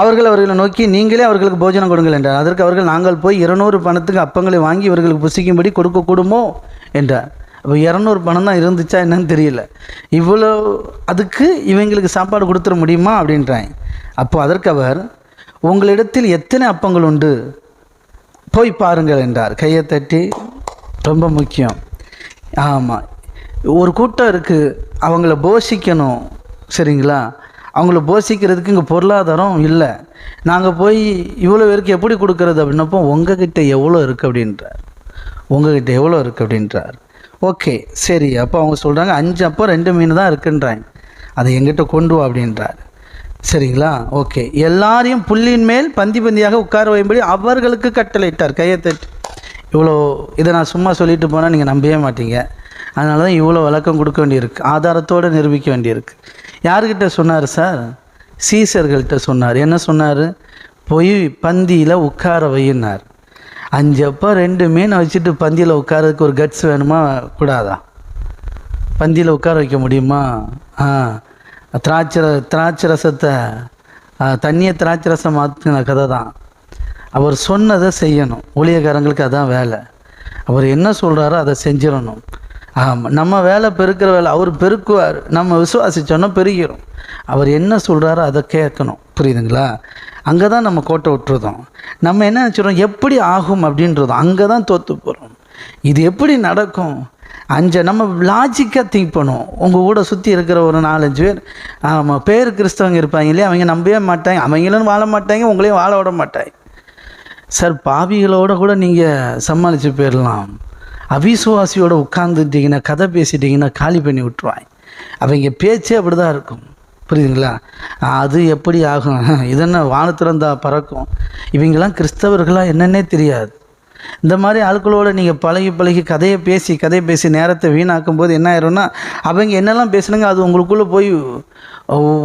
அவர்கள் அவர்களை நோக்கி நீங்களே அவர்களுக்கு போஜனம் கொடுங்கள் என்றார். அதற்கு அவர்கள் நாங்கள் போய் இருநூறு பணத்துக்கு அப்பங்களை வாங்கி இவர்களுக்கு புசிக்கும்படி கொடுக்கக்கூடுமோ? என்றார். அப்போ இரநூறு பணம் தான் இருந்துச்சா என்னன்னு தெரியல. இவ்வளோ அதுக்கு இவங்களுக்கு சாப்பாடு கொடுத்துட முடியுமா? அப்படின்றாங்க அப்போ அதற்கு அவர் உங்களிடத்தில் எத்தனை அப்பங்கள் உண்டு? போய் பாருங்கள் என்றார். கையை தட்டி ரொம்ப முக்கியம். ஆமாம் ஒரு கூட்டம் இருக்குது அவங்கள போஷிக்கணும். சரிங்களா? அவங்கள போஷிக்கிறதுக்கு இங்கே பொருளாதாரம் இல்லை. நாங்கள் போய் இவ்வளோ பேருக்கு எப்படி கொடுக்கறது அப்படின்னப்போ உங்ககிட்ட எவ்வளோ இருக்குது அப்படின்றார். உங்ககிட்ட எவ்வளோ இருக்குது அப்படின்றார். ஓகே சரி அப்போ அவங்க சொல்கிறாங்க அஞ்சு அப்போ ரெண்டு மீன் தான் இருக்குன்றாங்க. அதை எங்கிட்ட கொண்டு வா அப்படின்றார். சரிங்களா? ஓகே. எல்லாரையும் புல்லின் மேல் பந்தி பந்தியாக உட்கார வையும்படி அவர்களுக்கு கட்டளையிட்டார். கையை தட்டு. இவ்வளோ இதை நான் சும்மா சொல்லிட்டு போனால் நீங்கள் நம்பவே மாட்டீங்க. அதனால தான் இவ்வளோ விளக்கம் கொடுக்க வேண்டியிருக்கு. ஆதாரத்தோடு நிரூபிக்க வேண்டியிருக்கு. யார்கிட்ட சொன்னார் சார்? சீசர்கள்ட்ட சொன்னார். என்ன சொன்னார்? போய் பந்தியில் உட்கார வையினார். அஞ்சப்போ ரெண்டு மீன் வச்சுட்டு பந்தியில் உட்காரதுக்கு ஒரு கட்ஸ் வேணுமா? கூடாதா? பந்தியில் உட்கார வைக்க முடியுமா? ஆ. திராட்சை திராட்சை ரசத்தை தண்ணியை திராட்சை ரசம் மாற்றின கதை தான். அவர் சொன்னதை செய்யணும். ஊழியக்காரங்களுக்கு அதான் வேலை. அவர் என்ன சொல்கிறாரோ அதை செஞ்சிடணும். ஆமாம் நம்ம வேலை பெருக்கிற வேலை அவர் பெருக்குவார். நம்ம விசுவாசிச்சோன்னா பெருகிறோம் அவர் என்ன சொல்கிறாரோ அதை கேட்கணும். புரியுதுங்களா? அங்கே தான் நம்ம கோட்டை விட்டுறதும். நம்ம என்ன நினச்சிடறோம்? எப்படி ஆகும் அப்படின்றதும். அங்கே தான் தோற்று போகிறோம் இது எப்படி நடக்கும்? அஞ்ச நம்ம லாஜிக்காக திங்க் பண்ணுவோம் உங்கள் கூட சுற்றி இருக்கிற ஒரு நாலஞ்சு பேர் ஆமாம் பேர் கிறிஸ்தவங்க இருப்பாங்க இல்லையா? அவங்க நம்பவே மாட்டாங்க. அவங்களும் வாழ மாட்டாங்க உங்களையும் வாழ விட மாட்டாங்க. சார் பாவிகளோட கூட நீங்கள் சமாளித்து போயிடலாம் அவிசுவாசியோட உட்கார்ந்துட்டிங்கன்னா கதை பேசிட்டிங்கன்னா காலி பண்ணி விட்டுருவாங்க. அவங்க பேச்சே அப்படி தான் இருக்கும். புரியுதுங்களா? அது எப்படி ஆகும்? இதென்ன வானத்திறந்தா பறக்கும்? இவங்கெல்லாம் கிறிஸ்தவர்களாக என்னன்னே தெரியாது. இந்த மாதிரி ஆட்களோட நீங்கள் பழகி பழகி கதையை பேசி கதையை பேசி நேரத்தை வீணாக்கும் போது என்ன ஆயிரும்னா அவங்க என்னெல்லாம் பேசுனாங்க அது உங்களுக்குள்ளே போய்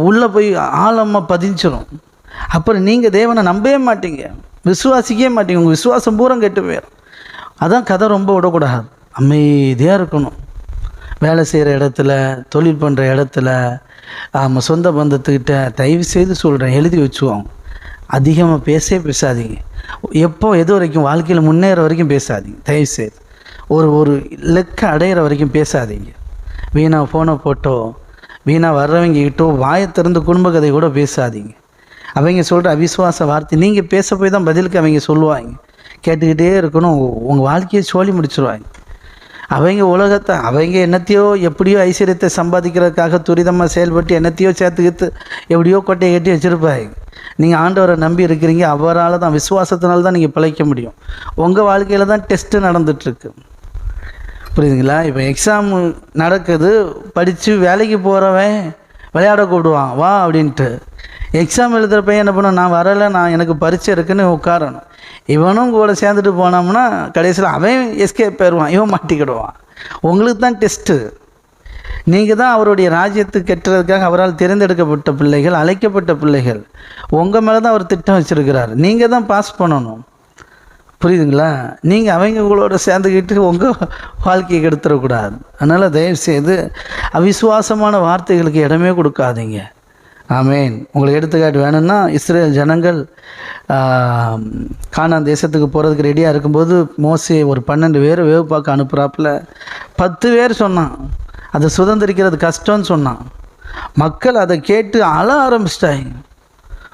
உள்ளே போய் ஆழமாக பதிஞ்சிடும் அப்புறம் நீங்கள் தேவனை நம்பவே மாட்டீங்க. விசுவாசிக்கவே மாட்டீங்க. உங்கள் விசுவாசம் பூரம் கெட்டு போயிடும் அதான் கதை ரொம்ப விடக்கூடாது. அமைதியாக இருக்கணும். வேலை செய்கிற இடத்துல தொழில் பண்ணுற இடத்துல ஆமாம் சொந்த பந்தத்துக்கிட்ட தயவு செய்து சொல்கிறேன் எழுதி வச்சுவோம் அதிகமாக பேசவே பேசாதீங்க. எப்போ எது வரைக்கும் வாழ்க்கையில் முன்னேற வரைக்கும் பேசாதீங்க. தயவு செய்து. ஒரு ஒரு லெக்க அடையிற வரைக்கும் பேசாதீங்க. வீணா ஃபோனை போட்டோ வீணா வர்றவங்க கிட்டோ வாயை திறந்து குடும்ப கதை கூட பேசாதீங்க. அவங்க சொல்கிற அவிசுவாச வார்த்தை நீங்கள் பேச போய் தான் பதிலுக்கு அவங்க சொல்லுவாங்க. கேட்டுக்கிட்டே இருக்கணும். உங்கள் வாழ்க்கையை சோழி முடிச்சிருவாங்க. அவங்க உலகத்தை அவங்க என்னத்தையோ எப்படியோ ஐஸ்வர்யத்தை சம்பாதிக்கிறதுக்காக துரிதமாக செயல்பட்டு என்னத்தையோ சேர்த்துக்கிட்டு எப்படியோ கொட்டையை கட்டி வச்சுருப்பாங்க. நீங்கள் ஆண்டவரை நம்பி இருக்கிறீங்க. அவரால் தான் விசுவாசத்தினால தான் நீங்கள் பிழைக்க முடியும். உங்கள் வாழ்க்கையில் தான் டெஸ்ட்டு நடந்துகிட்ருக்கு புரியுதுங்களா? இப்போ எக்ஸாம் நடக்குது. படித்து வேலைக்கு போகிறவன் விளையாட கூப்பிடுவான். வா அப்படின்ட்டு. எக்ஸாம் எழுதுகிற பையன் என்ன பண்ணும் நான் வரலை நான் எனக்கு பரீட்சை இருக்குன்னு உட்காரணும். இவனும் கூட சேர்ந்துட்டு போனோம்னா கடைசியில் அவன் எஸ்கேப் போயிடுவான் இவன் மாட்டிக்கிடுவான். உங்களுக்கு தான் டெஸ்ட்டு நீங்கள் தான் அவருடைய ராஜ்யத்துக்கு கெட்டுறதுக்காக அவரால் தேர்ந்தெடுக்கப்பட்ட பிள்ளைகள் அழைக்கப்பட்ட பிள்ளைகள். உங்கள் மேலே தான் அவர் திட்டம் வச்சுருக்கிறார். நீங்கள் தான் பாஸ் பண்ணணும். புரியுதுங்களா? நீங்கள் அவங்களோட சேர்ந்துக்கிட்டு உங்கள் வாழ்க்கையை கெடுத்துடக்கூடாது. அதனால் தயவுசெய்து அவிசுவாசமான வார்த்தைகளுக்கு இடமே கொடுக்காதீங்க. ஆமேன். உங்களுக்கு எடுத்துக்காட்டு வேணும்னா இஸ்ரேல் ஜனங்கள் ஆம், கானான் தேசத்துக்கு போகிறதுக்கு ரெடியாக இருக்கும்போது மோசி ஒரு பன்னெண்டு பேர் வேவு பார்க்க அனுப்புகிறாப்புல பத்து பேர் சொன்னான். அதை சுதந்திரிக்கிறது கஷ்டம்னு சொன்னான். மக்கள் அதை கேட்டு அழ ஆரம்பிச்சிட்டாங்க.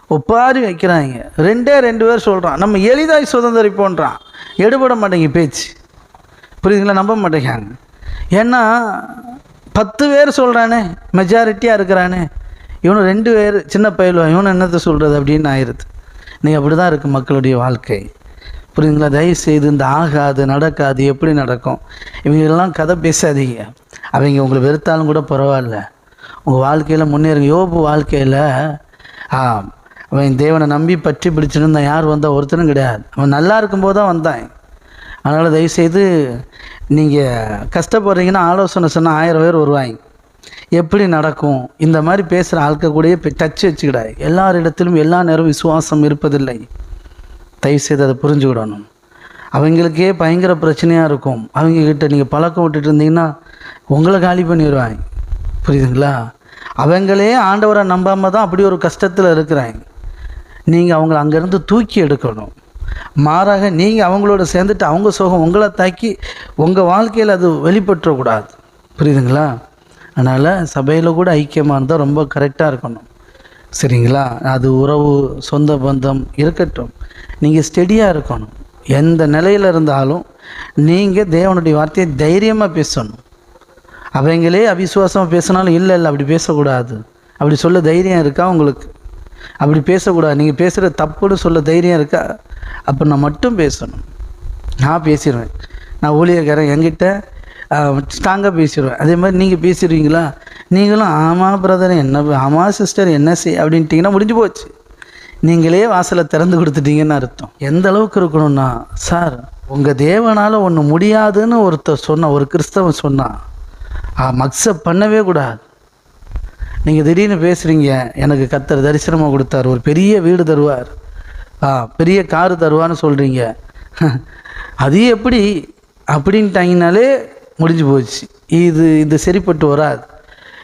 ஒப்பாரி வைக்கிறாங்க. ரெண்டே ரெண்டு பேர் சொல்கிறான் நம்ம எளிதாக சுதந்திரிப்போன்றான். எடுபட மாட்டேங்க பேச்சு. புரியுதுங்களா? நம்ப மாட்டேங்கிறாங்க. ஏன்னா பத்து பேர் சொல்கிறானே மெஜாரிட்டியாக இருக்கிறானே. இவனு ரெண்டு பேர் சின்ன பயிலுவான் இவனு என்னத்தை சொல்கிறது அப்படின்னு ஆயிடுது நீ அப்படி தான் இருக்குது மக்களுடைய வாழ்க்கை. புரியுதுங்களா? தயவு செய்து இந்த ஆகாது நடக்காது எப்படி நடக்கும்? இவங்கெல்லாம் கதை பேசாதீங்க. அவங்க உங்களை வெறுத்தாலும் கூட பரவாயில்ல. உங்கள் வாழ்க்கையில் முன்னேறுங்க. யோபு வாழ்க்கையில் ஆ அவன் தேவனை நம்பி பற்றி பிடிச்சிருந்தான். யார் வந்தால் ஒருத்தனும் கிடையாது. அவன் நல்லா இருக்கும்போது தான் வந்தான். அதனால் தயவுசெய்து நீங்கள் கஷ்டப்படுறீங்கன்னா ஆலோசனை சொன்னால் ஆயிரம் பேர் வருவாங்க. எப்படி நடக்கும்? இந்த மாதிரி பேசுகிற ஆட்கள் கூடயே டச் வச்சுக்கிடாது எல்லாரிடத்திலும் எல்லா நேரம் விசுவாசம் இருப்பதில்லை. தயவுசெய்து அதை புரிஞ்சுக்கிடணும். அவங்களுக்கே பயங்கர பிரச்சனையாக இருக்கும். அவங்க கிட்ட நீங்கள் பழக்கம் விட்டுட்டு இருந்தீங்கன்னா உங்களை காலி பண்ணிடுவாங்க புரியுதுங்களா? அவங்களே ஆண்டவரை நம்பாமல் தான் அப்படி ஒரு கஷ்டத்தில் இருக்கிறாங்க. நீங்கள் அவங்கள அங்கேருந்து தூக்கி எடுக்கணும். மாறாக நீங்கள் அவங்களோட சேர்ந்துட்டு அவங்க சோகம் உங்களை தாக்கி உங்கள் வாழ்க்கையில் அது வெளிப்பற்றக்கூடாது புரியுதுங்களா? அதனால் சபையில் கூட ஐக்கியமாக இருந்தால் ரொம்ப கரெக்டாக இருக்கணும். சரிங்களா? அது உறவு சொந்த பந்தம் இருக்கட்டும். நீங்கள் ஸ்டெடியாக இருக்கணும். எந்த நிலையில் இருந்தாலும் நீங்கள் தேவனுடைய வார்த்தையை தைரியமாக பேசணும். அவங்களே அவிசுவாசமாக பேசினாலும் இல்லை இல்லை அப்படி பேசக்கூடாது. அப்படி சொல்ல தைரியம் இருக்கா உங்களுக்கு? அப்படி பேசக்கூடாது. நீங்கள் பேசுகிற தப்புன்னு சொல்ல தைரியம் இருக்கா? அப்போ நான் மட்டும் பேசணும். நான் பேசிடுவேன். நான் ஊழியக்காரன் என்கிட்ட ஸ்ட்ராங்காக பேசிடுவேன். அதே மாதிரி நீங்கள் பேசிடுவீங்களா? நீங்களும் ஆமாம் பிரதர் என்ன ஆமாம் சிஸ்டர் என்ன செய் அப்படின்ட்டிங்கன்னா முடிஞ்சு போச்சு. நீங்களே வாசலை திறந்து கொடுத்துட்டீங்கன்னு அர்த்தம். எந்த அளவுக்கு இருக்கணும்னா சார் உங்கள் தேவனால் ஒன்று முடியாதுன்னு ஒருத்தர் சொன்னால் ஒரு கிறிஸ்தவன் சொன்னான் மக்சப் பண்ணவே கூடாது. நீங்கள் திடீர்னு பேசுகிறீங்க எனக்கு கத்தர் தரிசனமாக கொடுத்தார் ஒரு பெரிய வீடு தருவார் ஆ பெரிய காரு தருவான்னு சொல்கிறீங்க அது எப்படி? அப்படின்ட்டாங்கனாலே முடிஞ்சு போச்சு. இது இது சரிப்பட்டு வராது.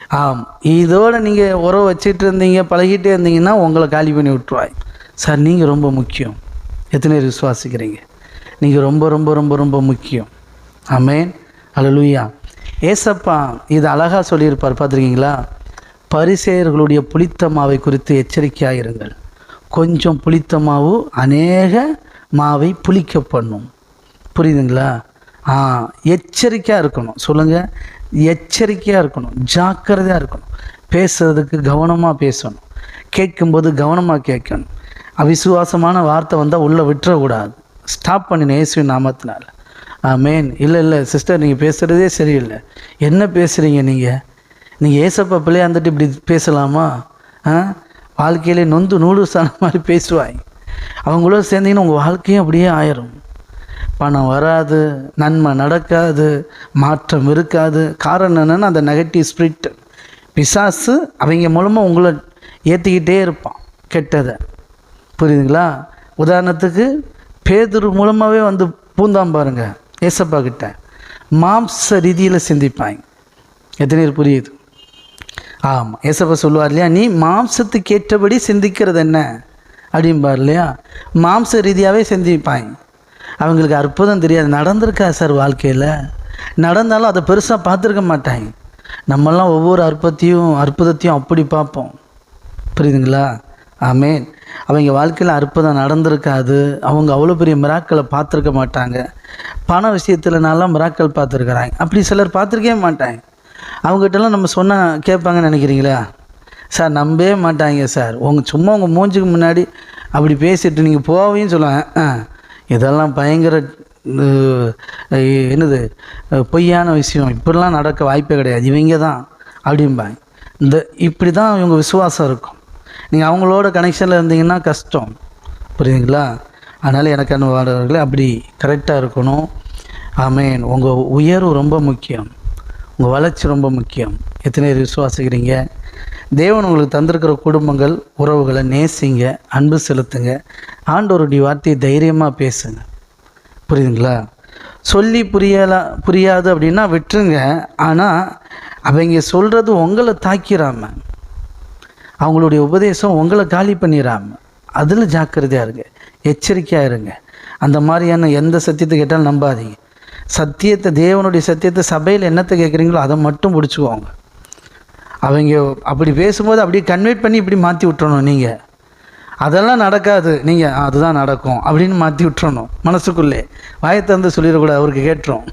ஆம் இதோட நீங்கள் உறவு வச்சுட்டு இருந்தீங்க பழகிட்டே இருந்தீங்கன்னா உங்களை காலி பண்ணி விட்டுருவாய் சார் நீங்கள் ரொம்ப முக்கியம். எத்தனை பேர் விசுவாசிக்கிறீங்க? நீங்கள் ரொம்ப ரொம்ப ரொம்ப ரொம்ப முக்கியம். ஆமேன். அழலுயா ஏசப்பா இது அழகாக சொல்லியிருப்பார் பார்த்துருக்கீங்களா? பரிசேயர்களுடைய புளித்த மாவை குறித்து எச்சரிக்கையாக இருங்கள். கொஞ்சம் புளித்த மாவு அநேக மாவை புளிக்க பண்ணும். புரியுதுங்களா? எச்சரிக்கையாக இருக்கணும். சொல்லுங்கள் எச்சரிக்கையாக இருக்கணும். ஜாக்கிரதையாக இருக்கணும். பேசுறதுக்கு கவனமாக பேசணும். கேட்கும்போது கவனமாக கேட்கணும். அவிசுவாசமான வார்த்தை வந்தால் உள்ளே விட்டுறக்கூடாது. ஸ்டாப் பண்ணின இயேசுவின் நாமத்தினால. மேன் இல்லை இல்லை சிஸ்டர் நீங்கள் பேசுகிறதே சரியில்லை. என்ன பேசுகிறீங்க நீங்கள் நீங்கள் ஏசப்பா பிள்ளையா இருந்துட்டு இப்படி பேசலாமா? ஆ? வாழ்க்கையிலே நொந்து நூடுசான மாதிரி பேசுவாய். அவங்களோட சேர்ந்தீங்கன்னா உங்கள் வாழ்க்கையும் அப்படியே ஆயிரும். பணம் வராது நன்மை நடக்காது மாற்றம் இருக்காது. காரணம் என்னென்னா அந்த நெகட்டிவ் ஸ்பிரிட் பிசாசு அவங்க மூலமாக உங்களை ஏற்றிக்கிட்டே இருப்பான் கெட்டதை. புரியுதுங்களா? உதாரணத்துக்கு பேதுரு மூலமாகவே வந்து பூந்தாம் பாருங்க ஏசப்பா கிட்ட. மாம்ச ரீதியில் சிந்திப்பாங்க எத்தனை பேர் புரியுது? ஆமாம் ஏசப்பா சொல்லுவார் இல்லையா நீ மாம்சத்துக்கு ஏற்றபடி சிந்திக்கிறது என்ன? அப்படிம்பார் இல்லையா? மாம்ச ரீதியாகவே சிந்திப்பாங்க அவங்களுக்கு அற்புதம் தெரியாது. நடந்திருக்கா சார் வாழ்க்கையில்? நடந்தாலும் அதை பெருசாக பார்த்துருக்க மாட்டாங்க. நம்மெல்லாம் ஒவ்வொரு அற்பத்தையும் அற்புதத்தையும் அப்படி பார்ப்போம். புரியுதுங்களா? ஆமேன். அவங்க வாழ்க்கையில் அற்புதம் நடந்திருக்காது. அவங்க அவ்வளோ பெரிய மிராக்களை பார்த்துருக்க மாட்டாங்க. பண விஷயத்தில் நல்லா மிராக்கள் பார்த்துருக்குறாங்க. அப்படி சிலர் பார்த்துருக்கவே மாட்டாங்க. அவங்ககிட்டலாம் நம்ம சொன்னால் கேட்பாங்கன்னு நினைக்கிறீங்களா? சார் நம்பவே மாட்டாங்க சார். உங்கள் சும்மா உங்கள் மூஞ்சுக்கு முன்னாடி அப்படி பேசிட்டு நீங்கள் போவையும் சொல்லுவேன். ஆ. இதெல்லாம் பயங்கர என்னது பொய்யான விஷயம். இப்படிலாம் நடக்க வாய்ப்பே கிடையாது. இவங்க தான் அப்படிம்பாங்க. இந்த இப்படி தான் இவங்க விசுவாசம் இருக்கும். நீங்கள் அவங்களோட கனெக்ஷனில் இருந்தீங்கன்னா கஷ்டம். புரியுதுங்களா? அதனால் எனக்கு அனுபவர்களே அப்படி கரெக்டாக இருக்கணும். ஆமேன் உங்கள் உயர்வு ரொம்ப முக்கியம். உங்கள் வளர்ச்சி ரொம்ப முக்கியம். எத்தனை பேர் விசுவாசிக்கிறீங்க? தேவன் உங்களுக்கு தந்திருக்கிற குடும்பங்கள் உறவுகளை நேசிங்க அன்பு செலுத்துங்க. ஆண்டவருடைய வார்த்தையை தைரியமாக பேசுங்க. புரியுதுங்களா? சொல்லி புரியலா புரியாது அப்படின்னா விட்டுருங்க. ஆனால் அவங்க சொல்கிறது உங்களை தாக்கிறாம அவங்களுடைய உபதேசம் உங்களை காலி பண்ணிடாம அதில் ஜாக்கிரதையாக இருங்க. எச்சரிக்கையாக இருங்க. அந்த மாதிரியான எந்த சத்தியத்தை கேட்டாலும் நம்பாதீங்க. சத்தியத்தை தேவனுடைய சத்தியத்தை சபையில் என்னத்தை கேட்குறீங்களோ அதை மட்டும் பிடிச்சிக்குவாங்க அவங்க அப்படி பேசும்போது அப்படியே கன்வெர்ட் பண்ணி இப்படி மாற்றி விட்டுறணும் நீங்கள் அதெல்லாம் நடக்காது. நீங்கள் அதுதான் நடக்கும் அப்படின்னு மாற்றி விட்டுறணும் மனசுக்குள்ளே. வாயை திறந்து சொல்லிடக்கூடாது அவருக்கு கேட்டுரும்.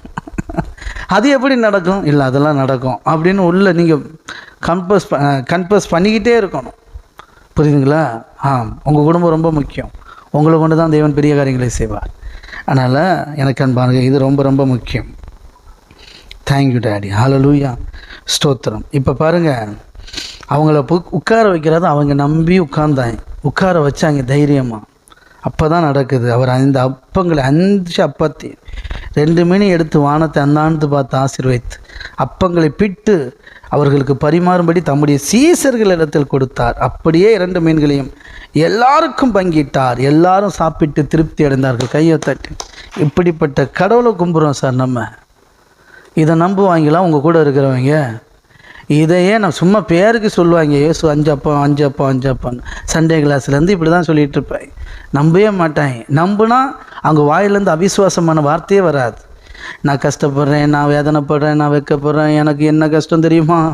அது எப்படி நடக்கும்? இல்லை அதெல்லாம் நடக்கும் அப்படின்னு உள்ளே நீங்கள் கன்பஸ் கன்பஸ் பண்ணிக்கிட்டே இருக்கணும். புரியுதுங்களா? ஆ உங்கள் குடும்பம் ரொம்ப முக்கியம். உங்களை கொண்டு தான் தேவன் பெரிய காரியங்களை செய்வார். அதனால் எனக்கு அன்பானுங்க இது ரொம்ப ரொம்ப முக்கியம். தேங்க்யூ டேடி ஹalleluya ஸ்தோத்திரம். இப்போ பாருங்கள் அவங்கள உட்கார வைக்கிறது அவங்க நம்பி உட்கார்ந்தாங்க. உட்கார வச்சாங்க தைரியமாக அப்போ தான் நடக்குது. அவர் அந்த அப்பங்களை அஞ்சு அப்பத்தை ரெண்டு மீனை எடுத்து வானத்தை அந்தாண்டு பார்த்து ஆசீர்வைத்து அப்பங்களை பிட்டு அவர்களுக்கு பரிமாறும்படி தம்முடைய சீசர்கள் இடத்தில் கொடுத்தார். அப்படியே இரண்டு மீன்களையும் எல்லாருக்கும் பங்கிட்டார். எல்லாரும் சாப்பிட்டு திருப்தி அடைந்தார்கள். கையை தட்டி. இப்படிப்பட்ட கடவுளை கும்புறோம் சார் நம்ம. இதை நம்புவாங்களா? உங்கள் கூட இருக்கிறவங்க. இதையே நான் சும்மா பேருக்கு சொல்லுவாங்க ஏசு அஞ்சு அஞ்சப்பம் அஞ்சு அஞ்சு சண்டே கிளாஸ்லேருந்து இப்படி தான் சொல்லிகிட்டு இருப்பேன் நம்பவே மாட்டாங்க நம்புனா அவங்க வாயிலேருந்து அவிசுவாசமான வார்த்தையே வராது. நான் கஷ்டப்படுறேன் நான் வேதனைப்படுறேன் நான் வைக்கப்படுறேன் எனக்கு என்ன கஷ்டம் தெரியுமா?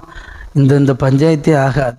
இந்த இந்த பஞ்சாயத்தே ஆகாது.